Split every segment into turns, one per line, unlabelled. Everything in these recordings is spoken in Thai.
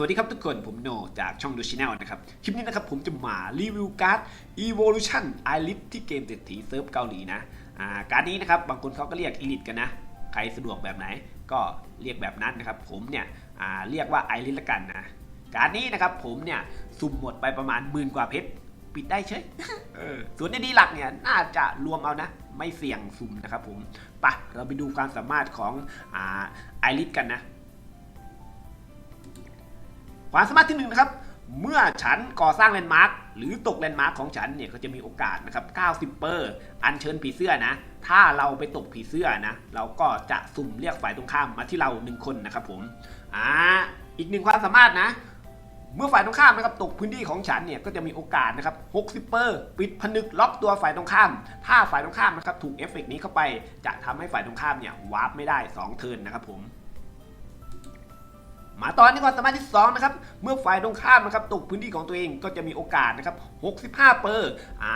สวัสดีครับทุกคนผมโนจากช่องดูชแนลนะครับ คลิปนี้นะครับผมจะมารีวิวการ์ด Evolution i l i t ที่เกมเศรษฐีเซิร์ฟเกาหลีนะอ่าการ์ดนี้นะครับบางคนเขาก็เรียก Elite กันนะ ใครสะดวกแบบไหนก็เรียกแบบนั้นนะครับ ผมเนี่ยอ่าเรียกว่า i l i t ละกันนะ การ์ดนี้นะครับผมเนี่ยสุ่มหมดไปประมาณหมื่นกว่าเพชรปิดได้เฉยส่วนในดีหลักเนี่ยน่าจะรวมเอานะ ไม่เสี่ยงสุ่มนะครับผมไปะเราไปดูความสามารถของไอริสกันนะ ความสามารถที่หนึ่งนะครับเมื่อฉันก่อสร้างแลนด์มาร์คหรือตกแลนด์มาร์คของฉันเนี่ยก็จะมีโอกาสนะครับ 90 เปอร์อัญเชิญผีเสื้อนะ ถ้าเราไปตกผีเสื้อนะ เราก็จะสุ่มเรียกฝ่ายตรงข้ามมาที่เราหนึ่งคนนะครับผมอ่าอีกหนึ่งความสามารถนะ เมื่อฝ่ายตรงข้ามนะครับตกพื้นที่ของฉันเนี่ยก็จะมีโอกาสนะครับ 60 เปอร์ปิดผนึกล็อกตัวฝ่ายตรงข้าม ถ้าฝ่ายตรงข้ามนะครับถูกเอฟเฟกต์นี้เข้าไปจะทำให้ฝ่ายตรงข้ามเนี่ยวาร์ปไม่ได้ 2 เทิร์นนะครับผม มาตอนนี้ความสามารถที่2นะครับ เมื่อฝ่ายตรงข้ามนะครับตกพื้นที่ของตัวเองก็จะมีโอกาสนะครับ 65 เปอร์อ่า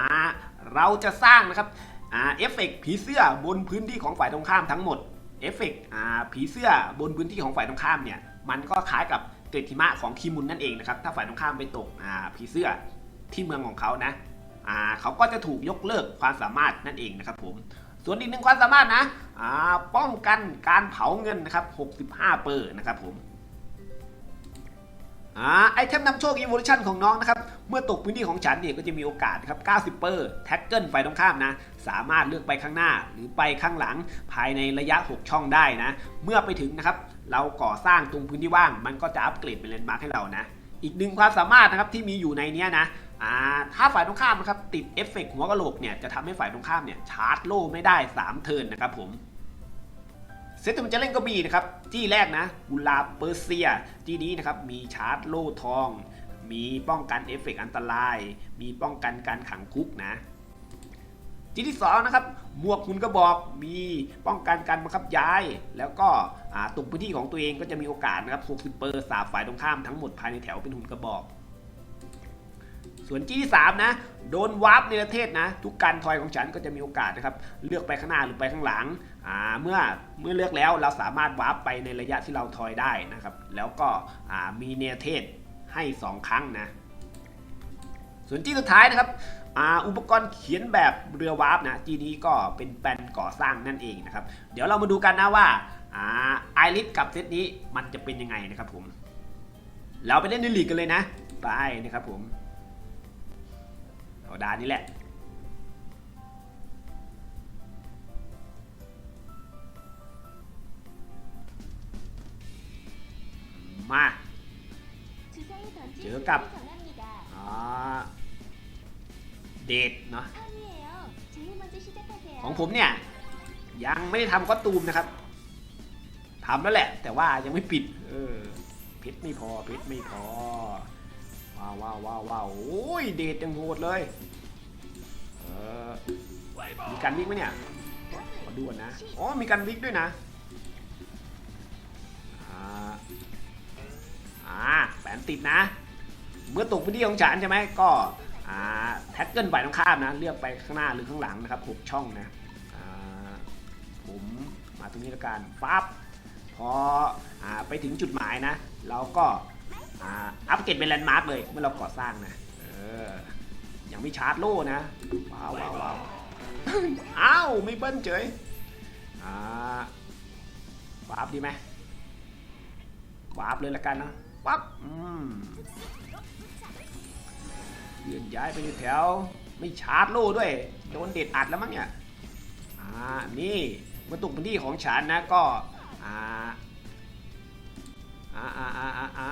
เราจะสร้างนะครับอ่าเอฟเฟกต์ผีเสื้อบนพื้นที่ของฝ่ายตรงข้ามทั้งหมดเอฟเฟกต์อ่าผีเสื้อบนพื้นที่ของฝ่ายตรงข้ามเนี่ยมันก็คล้ายกับเกล็ดหิมะของคีมุนนั่นเองนะครับถ้าฝ่ายตรงข้ามไปตกอ่าผีเสื้อที่เมืองของเขานะอ่าเขาก็จะถูกยกเลิกความสามารถนั่นเองนะครับผมส่วนอีกหนึ่งความสามารถนะอ่าป้องกันการเผาเงินนะครับ65 เปอร์นะครับผม อ่าไอเทมนำโชค Evolution ของน้องนะครับ เมื่อตกพื้นที่ของฉันเนี่ยก็จะมีโอกาสครับ 90 เปอร์แท็กเกิลไฟตรงข้ามนะ สามารถเลือกไปข้างหน้าหรือไปข้างหลังภายในระยะ 6 ช่องได้นะ เมื่อไปถึงนะครับ เราก่อสร้างตรงพื้นที่ว่าง มันก็จะอัปเกรดเป็นเลนด์มาร์คให้เรานะ อีกหนึ่งความสามารถนะครับที่มีอยู่ในเนี้ยนะอ่าถ้าฝ่ายตรงข้ามนะครับติดเอฟเฟกต์หัวกะโหลกเนี่ยจะทำให้ฝ่ายตรงข้ามเนี่ยชาร์จโล่ไม่ได้ 3 เทิร์นนะครับผม เซตที่มันจะเล่นก็มีนะครับ ที่แรกนะกุลาเปอร์เซีย ที่นี้นะครับมีชาร์จโล่ทอง มีป้องกันเอฟเฟกต์อันตราย มีป้องกันการขังคุกนะที่ที่สองนะครับหมวกหุ่นกระบอกมีป้องกันการบังคับย้าย แล้วก็อ่าตรงพื้นที่ของตัวเองก็จะมีโอกาสนะครับ60เปอร์สาบฝ่ายตรงข้ามทั้งหมดภายในแถวเป็นหุ่นกระบอก ส่วนจี้ที่3นะโดนวาร์ปในประเทศนะ ทุกการทอยของฉันก็จะมีโอกาสนะครับเลือกไปข้างหน้าหรือไปข้างหลัง เมื่อเมื่อเลือกแล้วเราสามารถวาร์ปไปในระยะที่เราทอยได้นะครับ แล้วก็มีเนเทศให้ 2 ครั้งนะ ส่วนจี้สุดท้ายนะครับอ,อุปกรณ์เขียนแบบเรือวาร์ปนะจีนี้ก็เป็นแปลนก่อสร้างนั่นเองนะครับ เดี๋ยวเรามาดูกันนะว่าไอริสกับเซตนี้มันจะเป็นยังไงนะครับผม เราไปเล่นในลีกกันเลยนะ ไปนะครับผมเอาดานนี้แหละ มา
เจอกับ
อ่าเดทเนาะ
ข
ข
อ
องง
ผ
ผมมเนี่ย ยังไม่ได้ทำคอสตูมนะครับทำแล้วแหละ แต่ว่ายังไม่ปิด เออเพชรไม่พอเพชรไม่พอว้าวว้าวว้าวว้าวโอ้ยเดทยังโหดเลยเออมีการวิกไหมเนี่ยขอดูก่อนนะอ๋อมีการวิกด้วยนะ อ่าอ่าแปนติดนะ เมื่อตกพื้นที่ของฉันใช่ไหมก็อ่าแท็กเกิลฝ่ายตรงข้ามนะ เลือกไปข้างหน้าหรือข้างหลังนะครับหกช่องนะอ่าผมมาตรงนี้แล้วกันปั๊บพออ่าไปถึงจุดหมายนะ เราก็อ่าอัปเกรดเป็นแลนด์มาร์กเลยเมื่อเราก่อสร้างนะเออยังไม่ชาร์จโล่นะว้าวว้าวว้าวอ้าวไม่เบิ้ลเฉยอ่าวาร์ปดีไหมวาร์ปเลยละกันนะ ปั๊บเลื่อนย้ายไปในแถว ไม่ชาร์จโล่ด้วย โดนเด็ดอัดแล้วมั้งเนี่ย อ่า นี่มื่อตกพื้นที่ของฉันนะก็ อ่า อ่าอ่าอ่าอ่าอา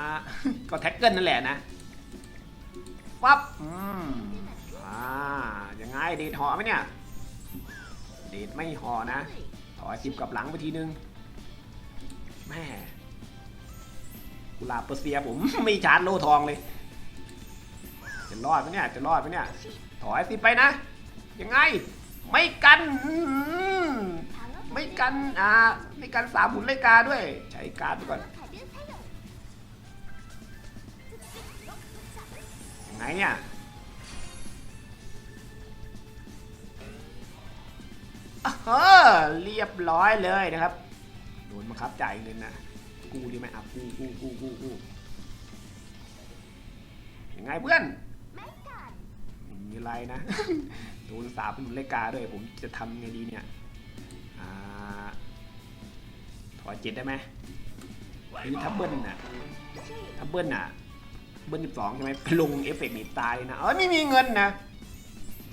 ก็แท็กเกิลนั่นแหละนะ ปั๊บ อืม อ่า ยังไงเดทหอไหมเนี่ย เดทไม่หอนะ ถอยสิบกับหลังไปทีนึง แม่ กุหลาบเปอร์เซียผมไม่ชาร์จโล่ทองเลย จะรอดไหมเนี่ย จะรอดไหมเนี่ย ถอยสิไปนะ ยังไง ไม่กันอื้อหือไม่กันอ่าไม่กันสามหุ่นเลกาด้วย ใช้การ์ดไปก่อนยังไงเนี่ยเออเรียบร้อยเลยนะครับ โดนบังคับจ่ายเงินนะ กูดีไหมอะกูกูกูกูกูยังไงเพื่อนไม่มีอะไรนะโดนสาบเป็นหนุนเลกาด้วยผมจะทำไงดีเนี่ยอ่าถอยเจ็ดได้ไหมหรือถ้าเบิ้ลน่ะถ้าเบิ้ลน่ะ เบิ้ลสิบสองใช่ไหมไปลงเอฟเฟกต์นี่ตายนะเอ้ยไม่มีเงินนะ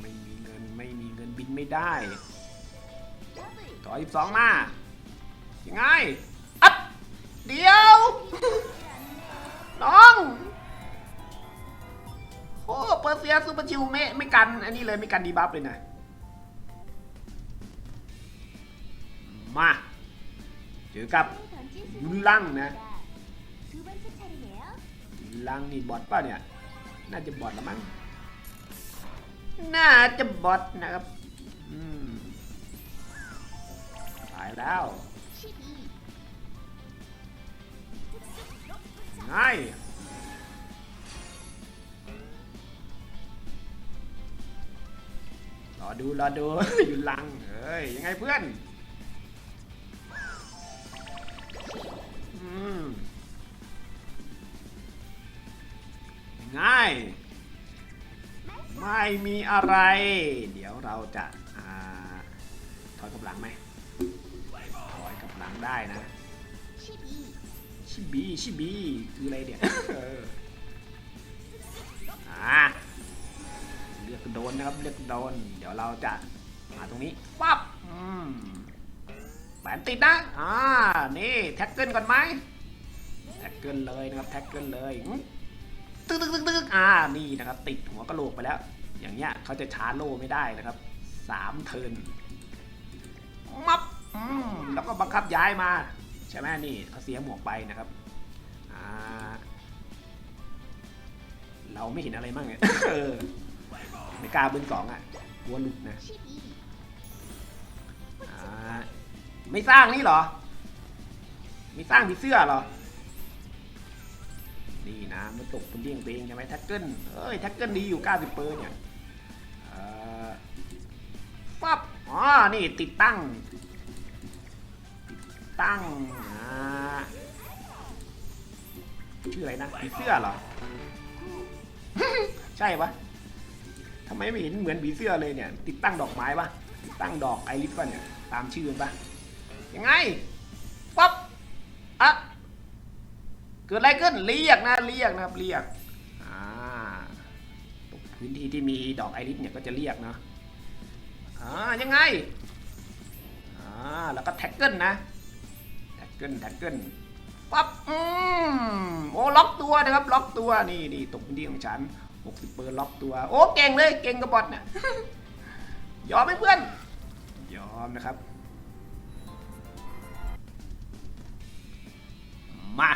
ไม่มีเงินไม่มีเงินบินไม่ได้ต่อสิบสองมายังไง เดี๋ยวน้องโอ้เปอร์เซียซูเปอร์ชิวไม่ไม่กัน อันนี้เลยไม่กันดีบัฟเลยนะ มาเจอกับ
ยุนลังนะยุน
ลังนี่บอดป่ะเนี่ย น่าจะบอดละมั้งน่าจะบอดนะครับตายแล้ว
12
ง่ายรอดูรอดู อยู่ลังเฮ้ยยังไงเพื่อนง่าย ไม่มีอะไร เดี๋ยวเราจะอาถอยกำลังไหมถอยกำลังได้นะ ชิบีชิบีคืออะไรเนี่ยเอออ่าเลือกโดนนะครับเลือกโดน เดี๋ยวเราจะมาตรงนี้ปั๊บอืมแปนติดนะอ่านี่แท็กเกิลก่อนไหมแท็กเกิลเลยนะครับแท็กเกิลเลยอื้อตึ๊กตึ๊กตึ๊กตึ๊กอ่านี่นะครับ ติดหัวกะโหลกไปแล้ว อย่างเงี้ยเขาจะชาร์จโล่ไม่ได้นะครับสามเทินมับอืมแล้วก็บังคับย้ายมา ใช่ไหมนี่เขาเสียหมวกไปนะครับเราไม่เห็นอะไรมั่งเนี่ยไม่กล้าเบิ้ลสองอะกลัวหลุดนะไม่สร้างนี่เหรอ ไม่สร้างผีเสื้อเหรอ นี่นะมันตกเป็นเดี้ยงเตงใช่ไหมแท็กเกิลเอ้ยแท็กเกิลดีอยู่ 90เปอร์เนี่ยปั๊บอ๋อ นี่ติดตั้ง ติดตั้งอ่าชื่ออะไรนะผีเสื้อเหรอ ใช่ปะทำไมไม่เห็นเหมือนผีเสื้อเลยเนี่ย ติดตั้งดอกไม้ปะติดตั้งดอกไอริสปะเนี่ย ตามชื่อมันปะยังไงปั๊บอะเกิดอะไรขึ้นเรียกนะเรียกนะครับเรียกอ่าตรงพื้นที่ที่มีดอกไอริสเนี่ยก็จะเรียกเนาะอ่ายังไงอ่าแล้วก็แท็กเกิลนะแท็ก เกิลแท็กเกิลปั๊บอืมโอ้ล็อกตัวนะครับ ล็อกตัวนี่นี่ตกเป็นที่ของฉัน60เปอร์ล็อกตัว โอ้เก่งเลยเก่งกระบอดเนี่ยยอมไหมเพื่อนยอมนะครับ มา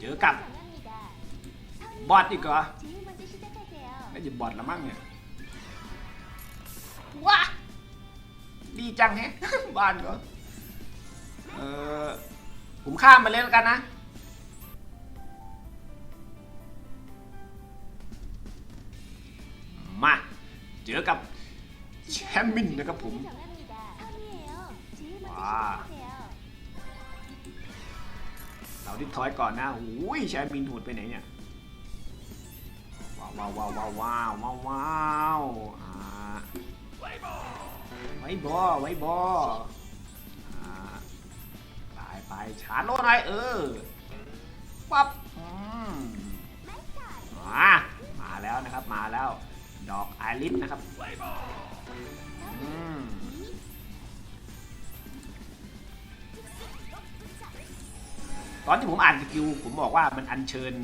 เจ
อกับ
บอดอีกเหรอ
ไม่
หยุดบอดละมั่งเนี่ยว้าดีจังแฮะบ้านเหรอ เออผมข้ามมาเล่นกันนะ มา เจอกับแชมมินนะครับผม
ว้า
เราดิทอยก่อนนะอุ้ยแชมมินโหดไปไหนเนี่ย ว้าวว้าวว้าวว้าวว้าวว้าวว้ไว้บอไว้บอ ชาร์จโลหน่อยเออปั๊บอืมามาแล้วนะครับมาแล้ว ดอกไอริสนะครับตอนที่ผมอ่านสกิลผมบอกว่ามันอัญเชิญ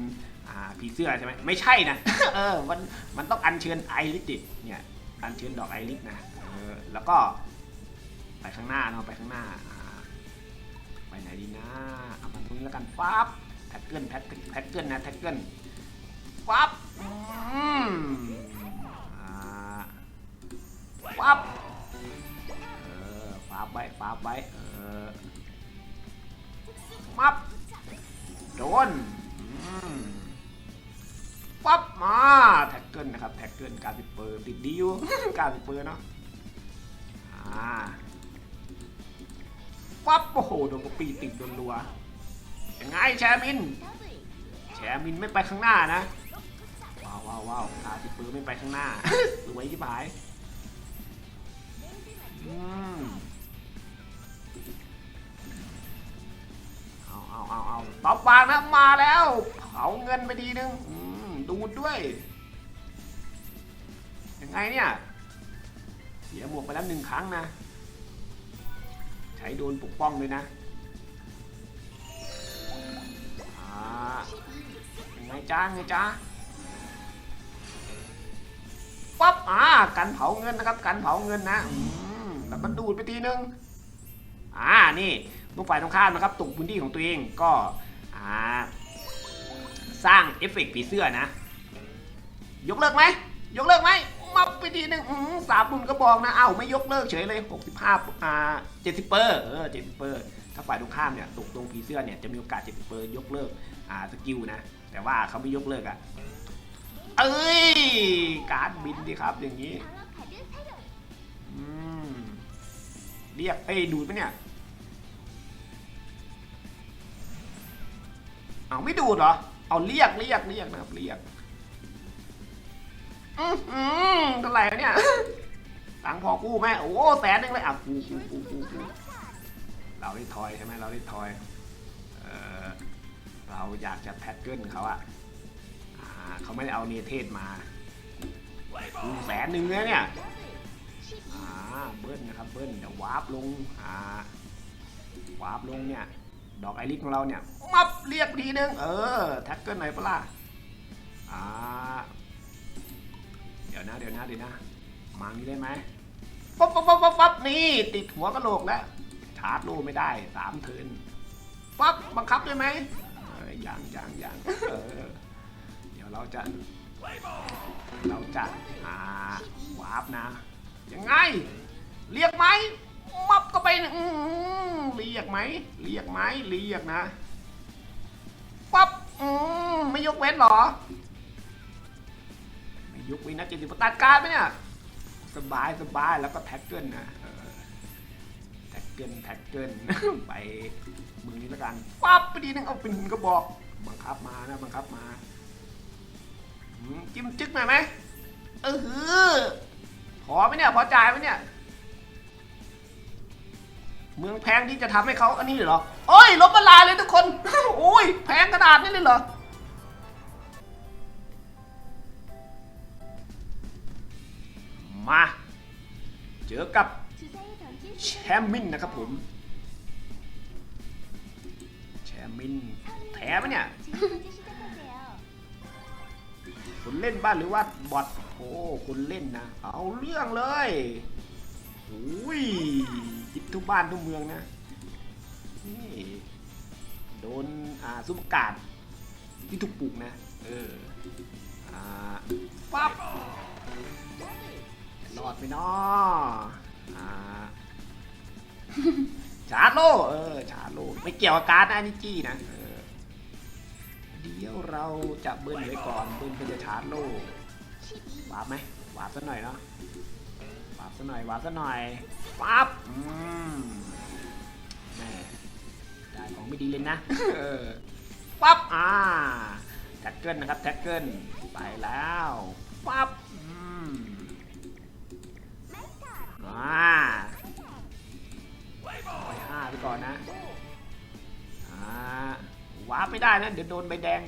ผีเสื้อใช่ไหมไม่ใช่นะเออมันมันต้องอัญเชิญไอริสดิเนี่ยอัญเชิญดอกไอริสนะออแล้วก็ไปข้างหน้าเนาะไปข้างหน้า ไปไหนดีนะเอามาตรงนี้แล้วกันปั๊บแท็กเกิลแท็กแท็กเกิลนะแท็กเกิลปั๊บอืมอ่าปั๊บเออปั๊บไว้ปั๊บไว้เออปั๊บโดนอืมปั๊บมาแท็กเกิลนะครับแท็กเกิลการติดเปอร์ติดดีอยู่การติดเปอร์เนาะอ่า ปั๊บโอ้โหโดนกปีติดโดนรัวยังไงแชมิน.แชมินไม่ไปข้างหน้านะว้าวว้าวว้าวอาติปืนไม่ไปข้างหน้าสวยที่บายเอาเอาเอาเอาต่อปากนะมาแล้วเผาเงินไปทีนึงดูดด้วยยังไงเนี่ยเสียหมวกไปแล้วหนึ่งครั้งนะ ใช้โดนปกป้องเลยนะอาไงจ้าไงจ้าปั๊บอ่ากันเผาเงินนะครับกันเผาเงินนะแล้วก็ดูดไปทีนึงอ่านี่เมื่อฝ่ายตรงข้ามนะครับตกพื้นที่ของตัวเองก็อ่าสร้างเอฟเฟกต์ผีเสื้อนะ ยกเลิกไหมยกเลิกไหม ไปทีนึงสามหมื่นก็บอกนะเอ้าไม่ยกเลิกเฉยเลย65อ่า70เปอร์เออ70เปอร์ถ้าฝ่ายตรงข้ามเนี่ยตกตรงผีเสื้อเนี่ยจะมีโอกาส70เปอร์ยกเลิกอ่าสกิลนะ แต่ว่าเขาไม่ยกเลิกอะเอ้ยการบินดิครับอย่างนี้เรียกเอ้ยดูดปะเนี่ยเอาไม่ดูดเหรอเอาเรียกเรียกเรียกนะครับเรียก อือหือเท่าไหร่วเนี่ยตังค์พอกู้ไหมโอ้แสนหนึงเลยอะกู้กู้กู้กู้กู้เราได้ทอยใช่ไหมเราได้ทอยเออเราอยากจะแท็กเกิลเขาอะอ่าเขาไม่ได้เอาเนเทศมากู้แสนหนึ่งเลยเนี่ยอ่าเบิ้ลนะครับเบิ้ลเดี๋ยววาร์ปลงอ่าวาร์ปลงเนี่ยดอกไอริสของเราเนี่ยมับเรียกทีนึงเออแท็กเกิลไหน่อยปล่ะอ่า ดี๋ยวนะเดี๋ยวนะเดี๋ยวนะมางี้ได้ไหมปั๊บปั๊บปั๊บปั๊บปั๊บนี่ติดหัวกระโหลกแล้วชาร์จโลไม่ได้สามเทินปั๊บบังคับได้ไหมอยยังอยังอยังเออเดี๋ยวเราจะเราจะอ่าวาร์ปนะยังไง เรียกไหมมับก็ไปเรียกไหมเรียกไหมเรียกนะปั๊บอืมไม่ยกเว้นหรอ ยกเว้นนะเจนสิบตัดการไหมเนี่ย สบายสบายแล้วก็แท็กเกิลนะแท็กเกิลแท็กเกิลไปมือนี้แล้วกันปั๊บไปดีนึงเอาเป็นหุ่นก็บอก บังคับมานะบังคับมาอืมจิ้มจึ๊กหน่อยไหมเออหือพอไหมเนี่ยพอจ่ายไหมเนี่ย เมืองแพงที่จะทำให้เขาอันนี้เหรอโอ้ยลบมาลายเลยทุกคนโอ้ยแพงขนาดนี้เลยเหรอ มา เจอกับแชมมินนะครับผม แชมมินแถมเนี่ยคุณเล่นบ้านหรือว่าบอทโอ้คุณเล่นนะ เอาเรื่องเลยโอ้ยยิบทุกบ้านทุกเมืองนะนี่โดนอ่าซุปกาดที่ถูกปลูกนะ เออ อ่าปั๊บ รอดไปเนาะอ่าชาร์โลเออชาร์โลไม่เกี่ยวกับการ์ดนะอันนี่จี้นะเออเดี๋ยวเราจะเบิ้ลไว้ก่อนเบิ้ลเพื่อจะชาร์โลวาร์ปไหมวาร์ปสักหน่อยเนาะวาร์ปสักหน่อยวาร์ปสักหน่อยปั๊บอืมแม่ได้ของไม่ดีเลยนะเออปั๊บอ่าแท็กเกิลนะครับแท็กเกิลไปแล้วปั๊บอืม อ่าห้าไปก่อนนะอ่าวาร์ปไม่ได้นะเดี๋ยวโดนใบแดง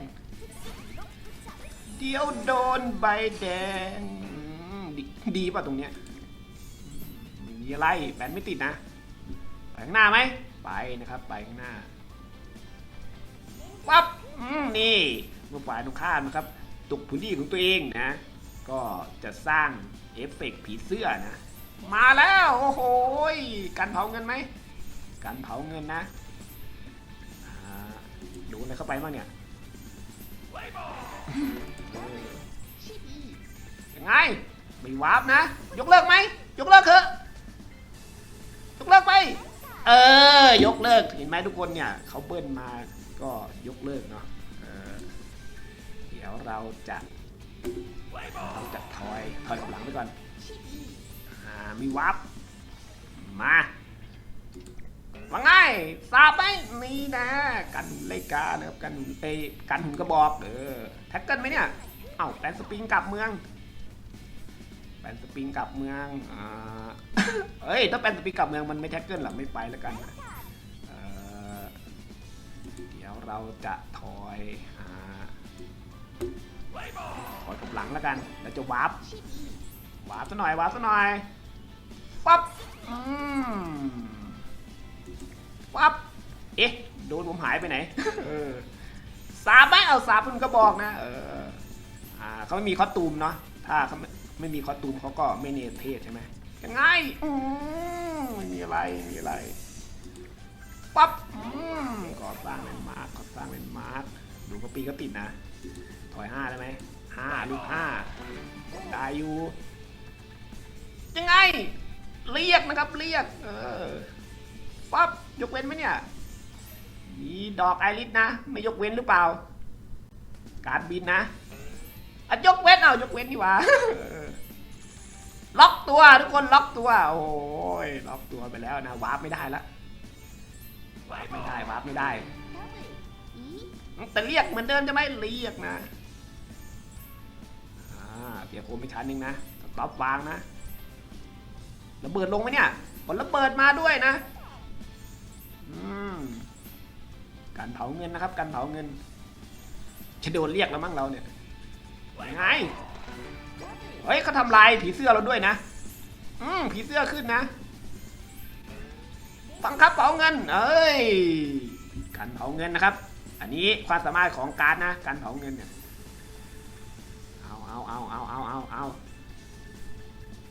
เดี๋ยวโดนใบแดงดีดีป่ะตรงเนี้ยมีอะไรแบนไม่ติดนะไปข้างหน้าไหมไปนะครับไปข้างหน้าปั๊บนี่เมื่อฝ่ายตรงข้ามนะครับตกพื้นที่ของตัวเองนะ ก็จะสร้างเอฟเฟกต์ผีเสื้อนะ มาแล้ว โอ้โหการเผาเงินไหมการเผาเงินนะดนอะไรเข้าไปบ้างเนี่ยยังไงไม่วาร์ปนะ ยกเลิกไหมยกเลิกเถอะยกเลิกไป เออ ยกเลิกเห็นไหมทุกคนเนี่ยเขาเบิ้ลมาก็ยกเลิกเนาะเออเดี๋ยวเราจะเราจะถอยถอยกลับหลังไปก่อน มีวาร์ปมาว่าไงทราบไหมนี่นะ กันหุ่นไลกานะครับกันหุ่นเอยกันหุ่นกระบอกเออแท็กเกิลไหมเนี่ย เอ้าแปลนสปริงกลับเมืองแปลนสปริงกลับเมืองอ่าเอ้ย ถ้าแปลนสปริงกลับเมืองมันไม่แท็กเกิลหรอไม่ไปแล้วกันเเดี๋ยวเราจะถอยอถอยกับหลังแล้วกัน แล้วจะวาร์ปวาร์ปซะหน่อยวาร์ปซะหน่อย ปั๊บอืมปั๊บเอ๊ะโดนผมหายไปไหนสาบไหมเอาสาบคุณก็บอกนะ เอออ่าเขาไม่มีคอสตูมเนาะถ้าเขาไม่ไม่มีคอสตูมเขาก็ไม่เนรเทศใช่ไหมยังไงอืมมีอะไรมีอะไรปั๊บอืมก่อสร้างเป็นมาร์กก่อสร้างเป็นมาร์กดูกระปีก็ติดนะ ถอยห้าได้ไหมห้าลูกห้าได้อยู่ยังไง เรียกนะครับเรียก เออปั๊บยกเว้นไหมเนี่ยมีดอกไอริสนะ ไม่ยกเว้นหรือเปล่า การบินนะอะยกเว้นเอายกเว้นดีกว่าล็อกตัวทุกคนล็อกตัว โอ้ยล็อกตัวไปแล้วนะวาร์ปไม่ได้ละวาร์ปไม่ได้วาร์ปไม่ได้แต่เรียกเหมือนเดิมจะไหมเรียกนะอ่าเปียกโคมไปชั้นหนึ่งนะต็อปวางนะ ระเบิดลงไหมเนี่ยผลระเบิดมาด้วยนะการเผาเงินนะครับ การเผาเงินจะโดนเรียกแล้วมั้งเราเนี่ยยังไงเฮ้ยเขาทำลายผีเสื้อเราด้วยนะ อืมผีเสื้อขึ้นนะบังคับเผาเงิน เอ้ย การเผาเงินนะครับ อันนี้ความสามารถของการนะ การเผาเงินเนี่ย เอาเอาเอาเอาเอาเอาเอา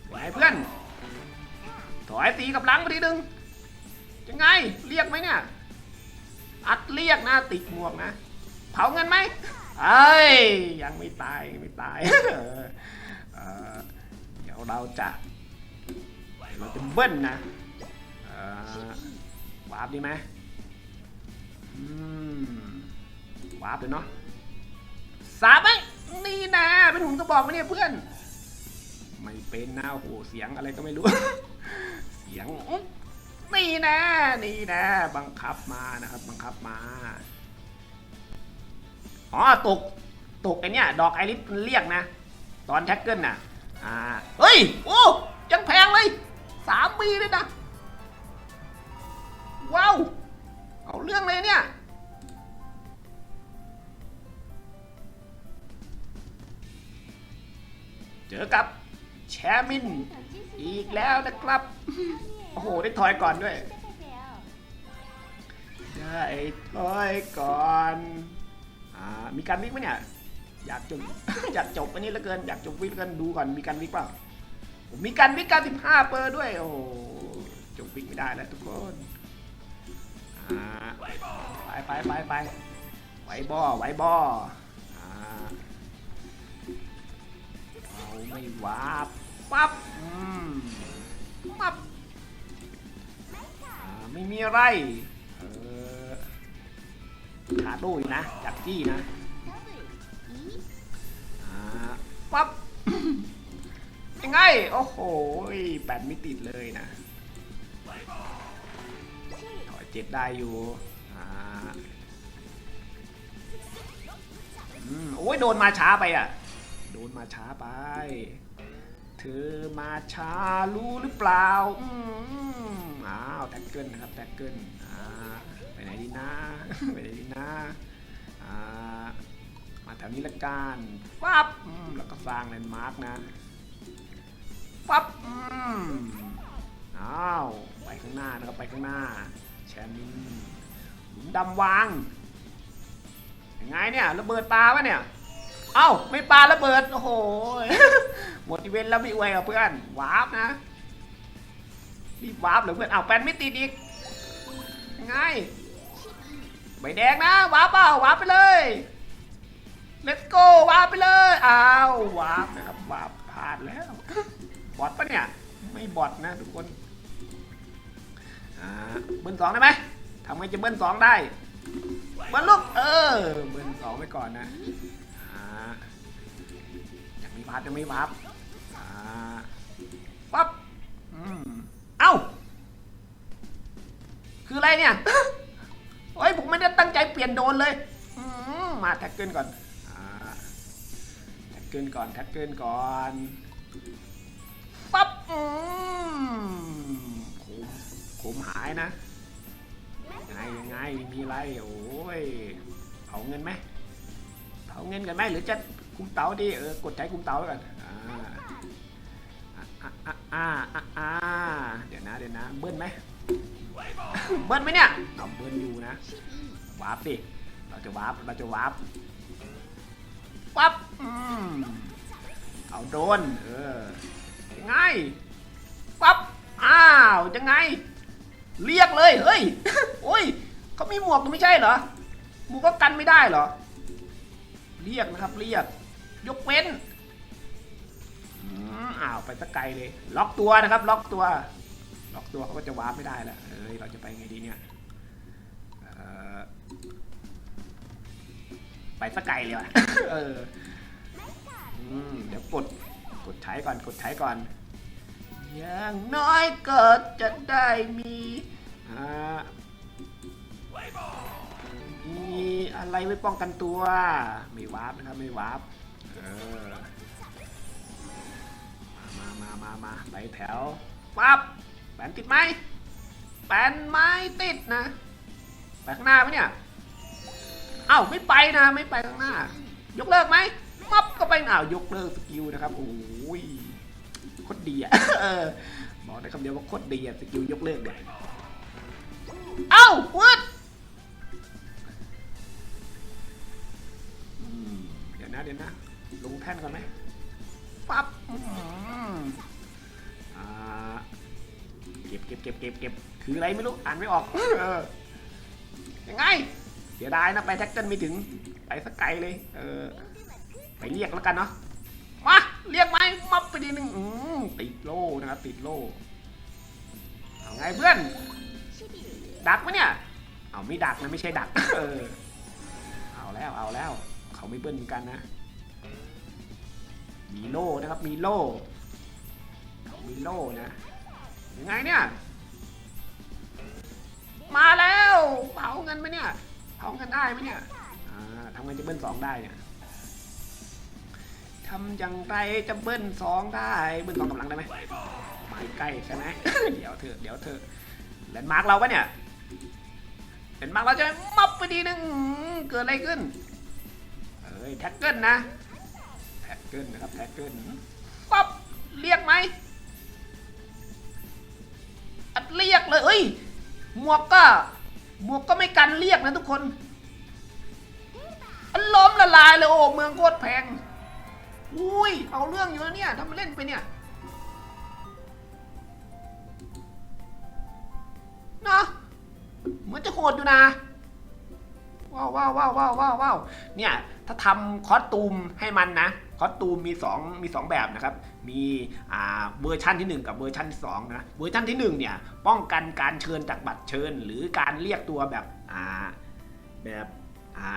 ไหวเพื่อน ถอยตีกับหลังไปทีนึงยังไงเรียกไหมเนี่ยอัดเรียกนะติดหมวกนะ เผาเงินไหมเอ้ยยังไม่ตายไม่ตายเดี๋ยวเราจะเราจะเบิ้ลนะวาร์ปดีไหมวาร์ปเลยเนาะสามไหมนี่นะเป็นหุ่นกระบอกไหมเนี่ยเพื่อน ไม่เป็นนะโอ้โหเสียงอะไรก็ไม่รู้ ยงนี่นะนี่นะบังคับมานะครับ บังคับมาอ๋อตกตกไอเนี้ยดอกไอริสมันเรียกนะ ตอนแท็กเกิลน่ะอ่าเฮ้ยโอ้ยังแพงเลยสามปีเลยนะว้าวเอาเรื่องเลยเนี่ยเจอกับแชมินอีกแล้วนะครับ โอ้โห ได้ถอยก่อนด้วยได้ถอยก่อนอ่ามีการวิกไหมเนี่ย อยากจบ อยากจบอันนี้เหลือเกิน อยากจบวิกเหลือเกินดูก่อน มีการวิกเปล่าผมมีการวิกการสิบห้าเปอร์ด้วย โอ้โหจบวิกไม่ได้แล้วทุกคนอ่าไปไปไปไปไวบ่อไวบ่ออ่าเอาไม่วาบปั๊บอืมปั๊บ ไม่มีอะไรขาดูอีกนะจับจี้นะปั๊บยังไง โอ้โหแปดไม่ติดเลยนะถอยเจ็ดได้อยู่โอ้ยโดนมาช้าไปอะ โดนมาช้าไป เธอมาช้ารู้หรือเปล่า อืมอ้าวแท็กเกิลนะครับแท็กเกิลอ่าไปไหนดีนะไปไหนดีนะอ่ามาแถวนี้ละกันปั๊บอืมแล้วก็สร้างแลนด์มาร์กนะปั๊บอืมอ้าวไปข้างหน้านะครับไปข้างหน้าแชมป์นี่หลุมดำวางยังไงเนี่ยระเบิดปลาวะเนี่ยเอ้าไม่ปลาระเบิดโอ้โหหมดอีเวนต์แล้วไม่อวยกับเพื่อนวาร์ปนะ รีบวาร์ปเลยเพื่อนอ้าวแปนไม่ติดอีกยังไงใบแดงนะวาร์ปเปล่าวาร์ปไปเลย let's go วาร์ปไปเลยอ้าววาร์ปนะครับวาร์ปพลาดแล้วบอทปะเนี่ยไม่บอทนะทุกคนอ่าเบิ้ลสองได้ไหมทำไงจะเบิ้ลสองได้เบิ้ลลูกเออเบิ้ลสองไว้ก่อนนะอ่ายังม่พับยังไม่พับอ่าปั๊บอืม คืออะไรเนี่ย โอ้ยผมไม่ได้ตั้งใจเปลี่ยนโดนเลยมาแท็กเกิลก่อนแท็กเกิลก่อนแท็กเกิลก่อนปั๊บอืมผมผมหายนะยังไงยังไงมีอะไรโอ้ยเผาเงินไหมเผาเงินกันไหมหรือจะคุมเต๋าดีเออกดใช้คุมเต๋าก่อนอ่าอ่าอ่าอ่าเดี๋ยวนะเดี๋ยวนะเบิ้ลไหม เบิ้ลไหมเนี่ยเอาเบิ้ลอยู่นะวาร์ปดิเราจะวาร์ปเราจะวาร์ปปั๊บเอาโดนเออยังไงปั๊บอ้าวยังไง เรียกเลยเฮ้ยโอ้ยเขามีหมวกไม่ใช่เหรอหมวกก็กันไม่ได้เหรอ เรียกนะครับเรียก ยกเว้นอ้าวไปสกไกลเลย ล็อกตัวนะครับ ล็อกตัว ล็อกตัวเขาก็จะวาร์ปไม่ได้แล้วเอ้ยเราจะไปไงดีเนี่ยไปสกไกลเลยว่ะเออเดี๋ยวกดกดใช้ก่อนกดใช้ก่อน อย่างน้อยก็จะได้มีมีอะไรไว้ป้องกันตัว ไม่วาร์ปนะครับไม่วาร์ปเออมามามามาไปแถวปั๊บ แปนติดไหมแปนไม้ติดนะไปข้างหน้าไหมเนี่ยเอ้าไม่ไปนะไม่ไปข้างหน้า ยกเลิกไหมปั๊บก็ไปอ้าวยกเลิกสกิลนะครับโอ้ยโคตรดีอะบอกได้คำเดียวว่าโคตรดีอะสกิลยกเลิกเนี่ยเอ้าวัดเดี๋ยวนะเดี๋ยวนะลงแท่นก่อนไหมปั๊บ เก็บเก็บเก็บเก็บคืออะไรไม่รู้ อ่านไม่ออกเออยังไง เสียดายนะไปแท็กเกิลไม่ถึง ไปสักไกลเลย เออ ไปเรียกแล้วกันเนาะ มา เรียกไหมมับไปทีหนึ่งอืมติดโล่นะครับติดโล่เอาไงเพื่อน ดักไหมเนี่ย เอาไม่ดักนะไม่ใช่ดัก เออ เอาแล้วเอาแล้ว เขาไม่เบิ้ลเหมือนกันนะ มีโล่นะครับมีโล่เขามีโล่นะ ยังไงเนี่ย มาแล้วเผาเงินไหมเนี่ยเผาเงินได้ไหมเนี่ยทำไงจะเบิ้ลสองได้เนี่ยทำอย่างไรจะเบิ้ลสองได้ เบิ้ลสองกำลังได้ไหมไม่ใกล้ใช่ไหมเดี๋ยวเถอะเดี๋ยวเถอะแลนด์มาร์กเราปะเนี่ยแลนด์มาร์กเราจะมับไปทีนึงเกิดอะไรขึ้นเอ้ยแท็กเกิลนะแท็กเกิลนะครับแท็กเกิลปั๊บเรียกไหม อัดเรียกเลยเอ้ยหมวกก็หมวกก็ไม่กันเรียกนะทุกคนอันล้มละลายเลยโอ้เมืองโคตรแพงอุ้ยเอาเรื่องอยู่นะเนี่ยทำมเล่นไปเนี่ยนะเหมือนจะโหดอยู่นะ ว้าวว้าวว้าวว้าวว้าวว้าวเนี่ยถ้าทำคอสตูมให้มันนะคอสตูมมี2มีสองแบบนะครับ มีอ่าเวอร์ชันที่ 1 กับเวอร์ชันที่2นะเวอร์ชันที่1เนี่ยป้องกันการเชิญจากบัตรเชิญ หรือการเรียกตัวแบบอ่าแบบอ่า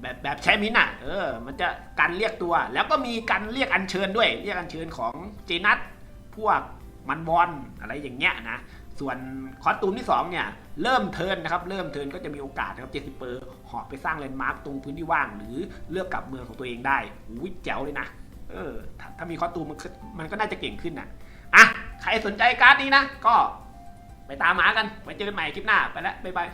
แบบแบบใช้มินอะเออมันจะการเรียกตัว แล้วก็มีการเรียกอัญเชิญด้วย เรียกอัญเชิญของเจนัทพวกมันบอลอะไรอย่างเงี้ยนะส่วนคอสตูมที่2เนี่ยเริ่มเทินนะครับเริ่มเทินก็จะมีโอกาสนะครับ70เปอร์ หอบไปสร้างแลนด์มาร์กตรงพื้นที่ว่าง หรือเลือกกลับเมืองของตัวเองได้อุ้ยแจ๋วเลยนะเออถ้าถ้ามีคอตูมมันมันก็น่าจะเก่งขึ้นนะอะใครสนใจการ์ดนี้นะ ก็ไปตามหากันไว้เจอกันใหม่คลิปหน้าไปแล้วบ๊ายบาย